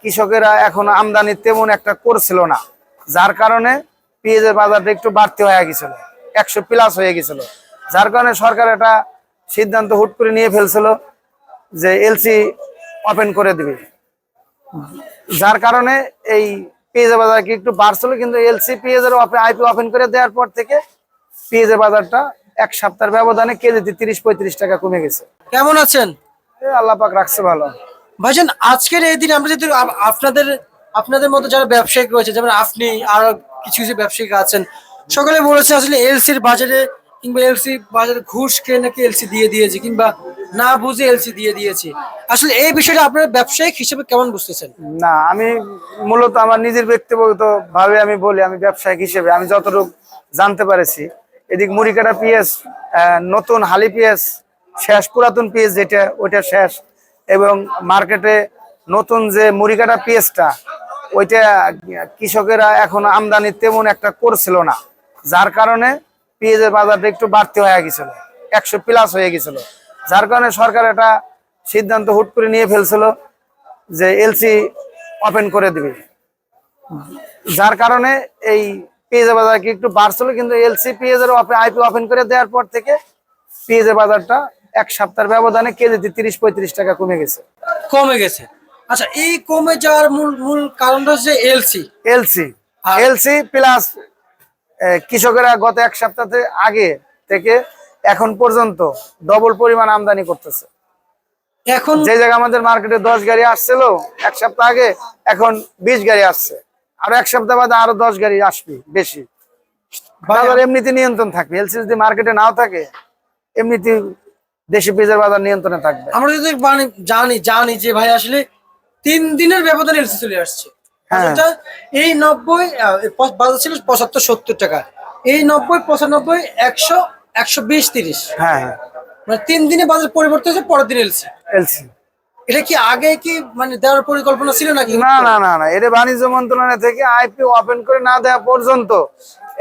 কৃষকেরা এখন আমদানি তেমন একটা করছিল না যার কারণে পেঁয়াজের বাজারটা একটু বাড়তি হয়ে গেছিল একশো প্লাস হয়ে গেছিল। যার কারণে সরকার একটা সিদ্ধান্ত হুট করে নিয়ে ফেলছিল যে এলসি ওপেন করে দিবে। যার কারণে এই পেঁয়াজের বাজার কি একটু বাড়ছিল কিন্তু এলসি পেঁয়াজের আইপি ওপেন করে দেওয়ার পর থেকে পেঁয়াজের বাজারটা এক সপ্তাহের ব্যবধানে কেজিতে তিরিশ পঁয়ত্রিশ টাকা কমে গেছে। কেমন আছেন? এ আল্লাহ রাখছে ভালো। ভাইজান, আজকের এই দিন আমরা যদি আপনাদের আপনাদের মতো যারা ব্যবসায়িক রয়েছে, যেমন আপনি, আরও কিছু কিছু ব্যবসায়িক আছেন, সকলে বলেছে আসলে এলসির বাজারে কিংবা এলসি বাজারে ঘুষ খেয়ে নাকি এলসি দিয়ে দিয়েছে, কিংবা না বুঝে এলসি দিয়ে দিয়েছে। আসলে এই বিষয়টা আপনার ব্যবসায়িক হিসেবে কেমন বুঝতেছেন? না, আমি মূলত আমার নিজের ব্যক্তিগত ভাবে আমি বলি, আমি ব্যবসায়িক হিসেবে, আমি যতটুকু জানতে পেরেছি। এদিক মুড়িকাটা পিএস নতুন হালি পিএস, শেষ পুরাতন পিএস যেটা, ওইটা শেষ। এবং মার্কেটে নতুন যে মুড়িকাটা পিএসটা, ওইটা কৃষকেরা এখন আমদানি তেমন একটা করছিল না, যার কারণে পেঁয়াজের বাজারটা একটু বাড়তি হয়ে গেছিল, একশো প্লাস হয়ে গেছিল। যার কারণে সরকার একটা সিদ্ধান্ত হুট করে নিয়ে ফেলছিল যে এলসি ওপেন করে দিবে। যার কারণে এই পেঁয়াজের বাজার কি একটু বাড়ছিল, কিন্তু এলসি পেঁয়াজের আইপি ওপেন করে দেওয়ার পর থেকে পেঁয়াজের বাজারটা এক সপ্তাহের ব্যবধানে কেজিতে তিরিশ পঁয়ত্রিশ টাকা কমে গেছে। কমে গেছে। আচ্ছা এই কমে যাওয়ার মূল মূল কারণটা হচ্ছে এলসি এলসি এলসি প্লাস কৃষকেরা গত এক সপ্তাহ আগে থেকে এখন পর্যন্ত ডবল পরিমাণ আমদানি করতেছে। এখন যে জায়গায় আমাদের মার্কেটে দশ গাড়ি আসছিল এক সপ্তাহ আগে এখন বিশ গাড়ি আসছে। আর এক সপ্তাহ বাদে আরও দশ গাড়ি আসবে বেশি। বাজার এমনিতে নিয়ন্ত্রণ থাকবে। এলসি যদি মার্কেটে নাও থাকে এমনিতে দেশি পেঁয়াজের বাজার নিয়ন্ত্রণে থাকবে। আমরা যদি মানে জানি জানি যে ভাই আসলে তিন দিনের ব্যবধানে এলসি চলে আসছে। হ্যাঁ। এই নব্বই বাজার ছিল পঁচাত্তর সত্তর টাকা। এই নব্বই পঁচানব্বই একশো একশো বিশ তিরিশ। হ্যাঁ হ্যাঁ। মানে তিন দিনে বাজার পরিবর্তন হয়েছে পরের দিন এলসি এলসি এটা কি আগে কি মানে দেওয়ার পরিকল্পনা ছিল নাকি? না না না না। এটা বাণিজ্য মন্ত্রণালয় থেকে আইপি ওপেন করে না দেওয়া পর্যন্ত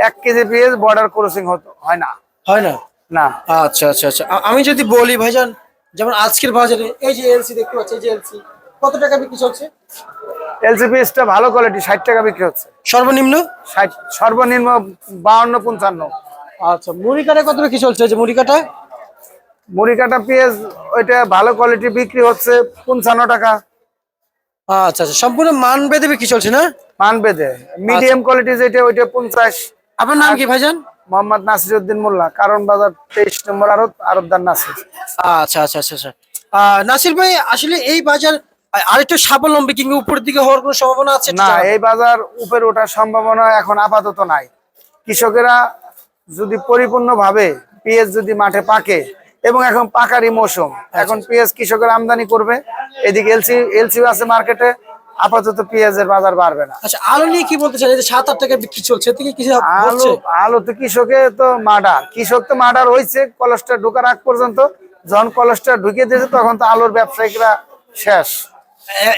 এক কেজি পেঁয়াজ বর্ডার ক্রসিং হতো হয় না। হয় না। না। আচ্ছা আচ্ছা আচ্ছা। আ- আমি যদি বলি ভাইজান যেমন আজকের বাজারে এই যে এলসি দেখতে পাচ্ছি এই যে এলসি কত টাকা বিক্রি চলছে? এলসি পেঁয়াজটা ভালো কোয়ালিটি ষাট টাকা বিক্রি হচ্ছে। সর্বনিম্ন? ষাট সর্বনিম্ন বাউন্ন পঞ্চান্ন। আচ্ছা মুড়ি কাটা কত বিক্রি চলছে? এই যে মুড়ি কাটা? মুড়ি কাটা পেঁয়াজ ওইটা ভালো কোয়ালিটি বিক্রি হচ্ছে পঞ্চান্ন টাকা। আচ্ছা আচ্ছা সম্পূর্ণ মান বেঁধে বিক্রি চলছে না? মান বেঁধে। মিডিয়াম কোয়ালিটি যেটা ওইটা পঞ্চাশ। আপনার নাম কি ভাইজান? মোহাম্মদ নাসির উদ্দিন মোল্লা কারণ বাজার তেইশ নম্বর আরত আরবদার নাসির। আচ্ছা আচ্ছা আচ্ছা আচ্ছা। নাসির ভাই আসলে এই বাজার আরেকটু স্বাবলম্বী কিংবা উপরের দিকে হওয়ার কোনো সম্ভাবনা আছে? না এই বাজার উপরে ওঠার সম্ভাবনা এখন আপাতত নাই। কৃষকেরা যদি পরিপূর্ণভাবে পেঁয়াজ যদি মাঠে পাকে এবং এখন পাকারই মৌসুম এখন পেঁয়াজ কৃষকের আমদানি করবে। এদিকে এলসি এলসি আছে মার্কেটে আপাতত পেঁয়াজের বাজার বাড়বে না। আচ্ছা আলু নিয়ে কি বলতে চান? এই যে সাত আট টাকা বিক্রি চলছে থেকে কিছু আলু আলু তো কৃষকে তো মার্ডার। কৃষক তো মার্ডার হয়েছে কলেস্টার ঢোকার আগ পর্যন্ত। যখন কলেস্টার ঢুকিয়ে দিয়েছে তখন তো আলুর ব্যবসায়িকরা শেষ।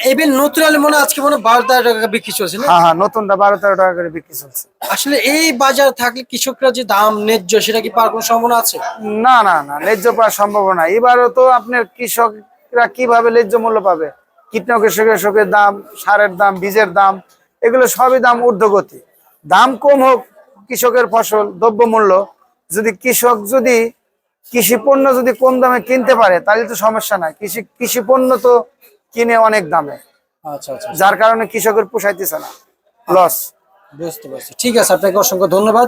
এবার নতুন আলু মনে আজকে মনে বারো তেরো টাকা বিক্রি চলছে না? হ্যাঁ হ্যাঁ নতুনটা বারো তেরো টাকা করে বিক্রি চলছে। আসলে এই বাজার থাকলে কৃষকরা যে দাম ন্যায্য সেটা কি পাওয়ার কোনো সম্ভাবনা আছে? না না না ন্যায্য পাওয়ার সম্ভাবনা এবারও তো আপনার কৃষকরা কীভাবে ন্যায্য মূল্য পাবে? কীটনাশকের দাম সারের দাম বীজের দাম এগুলো সবই দাম ঊর্ধ্বগতি। দাম কম হোক কৃষকের ফসল দ্রব্য মূল্য যদি কৃষক যদি কৃষি পণ্য যদি কম দামে কিনতে পারে তাহলে তো সমস্যা নাই। কৃষি কৃষি পণ্য তো কিনে অনেক দামে। আচ্ছা আচ্ছা। যার কারণে কৃষকের পোষাইতেছে না। লস বুঝতে পারছি। ঠিক আছে আপনাকে অসংখ্য ধন্যবাদ।